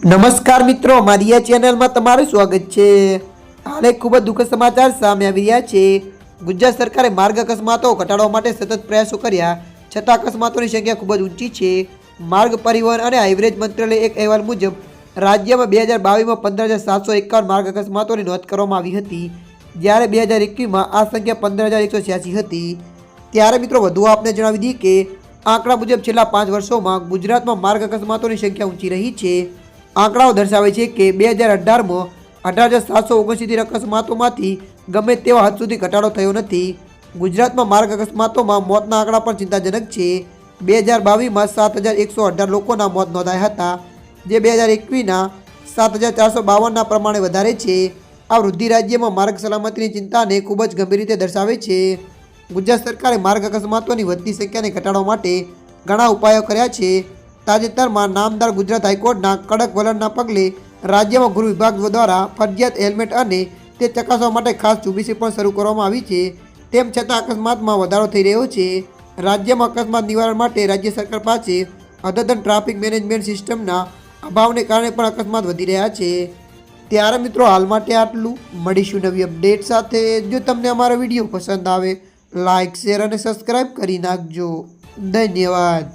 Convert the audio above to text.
નમસ્કાર મિત્રો મારી આ ચેનલમાં તમારું સ્વાગત છે. હાલ ખૂબ જ દુઃખદ સમાચાર સામે આવી રહ્યા છે. ગુજરાત સરકારે માર્ગ અકસ્માતો ઘટાડવા માટે સતત પ્રયાસો કર્યા. છતાં અકસ્માતોની સંખ્યા ખૂબ જ ઊંચી છે. માર્ગ પરિવહન અને હાઇવેજ મંત્રાલય એક અહેવાલ મુજબ, રાજ્યમાં બે હજાર બાવીસમાં પંદર હજાર સાતસો એકાવન માર્ગ અકસ્માતોની નોંધ કરવામાં આવી હતી. જ્યારે બે હજાર એકવીસમાં આ સંખ્યા પંદર હજાર એકસો છ્યાસી હતી. ત્યારે મિત્રો, વધુ આપને જણાવી દઈએ કે, આંકડા મુજબ છેલ્લા પાંચ વર્ષોમાં ગુજરાતમાં માર્ગ અકસ્માતોની સંખ્યા ઊંચી રહી છે. આંકડાઓ દર્શાવે છે કે બે હજાર અઢારમાં અઢાર હજાર સાતસો ઓગણસિત્તેર અકસ્માતોમાંથી ગમે તેવા હદ સુધી ઘટાડો થયો નથી. ગુજરાતમાં માર્ગ અકસ્માતોમાં મોતના આંકડા પણ ચિંતાજનક છે. બે હજાર બાવીસમાં સાત હજાર એકસો અઢાર લોકોના મોત નોંધાયા હતા, જે બે હજાર એકવીસના સાત હજાર ચારસો બાવનના પ્રમાણે વધારે છે. આ વૃદ્ધિ રાજ્યમાં માર્ગ સલામતીની ચિંતાને ખૂબ જ ગંભીર રીતે દર્શાવે છે. ગુજરાત સરકારે માર્ગ અકસ્માતોની વધતી સંખ્યાને ઘટાડવા માટે ઘણા ઉપાયો કર્યા છે. તાજેતરમાં નામદાર ગુજરાત હાઈકોર્ટના કડક વલણના પગલે રાજ્યમાં ગૃહ વિભાગ દ્વારા ફરજિયાત હેલ્મેટ અને તે ચકાસવા માટે ખાસ ચુબીસી પણ શરૂ કરવામાં આવી છે. તેમ છતાં અકસ્માતમાં વધારો થઈ રહ્યો છે. રાજ્યમાં અકસ્માત નિવારણ માટે રાજ્ય સરકાર પાસે અદ્યતન ટ્રાફિક મેનેજમેન્ટ સિસ્ટમના અભાવને કારણે પણ અકસ્માત વધી રહ્યા છે. ત્યારે મિત્રો હાલ માટે આટલું. મળીશું નવી અપડેટ સાથે. જો તમને અમારો વીડિયો પસંદ આવે લાઇક શેર અને સબસ્ક્રાઈબ કરી નાખજો. ધન્યવાદ.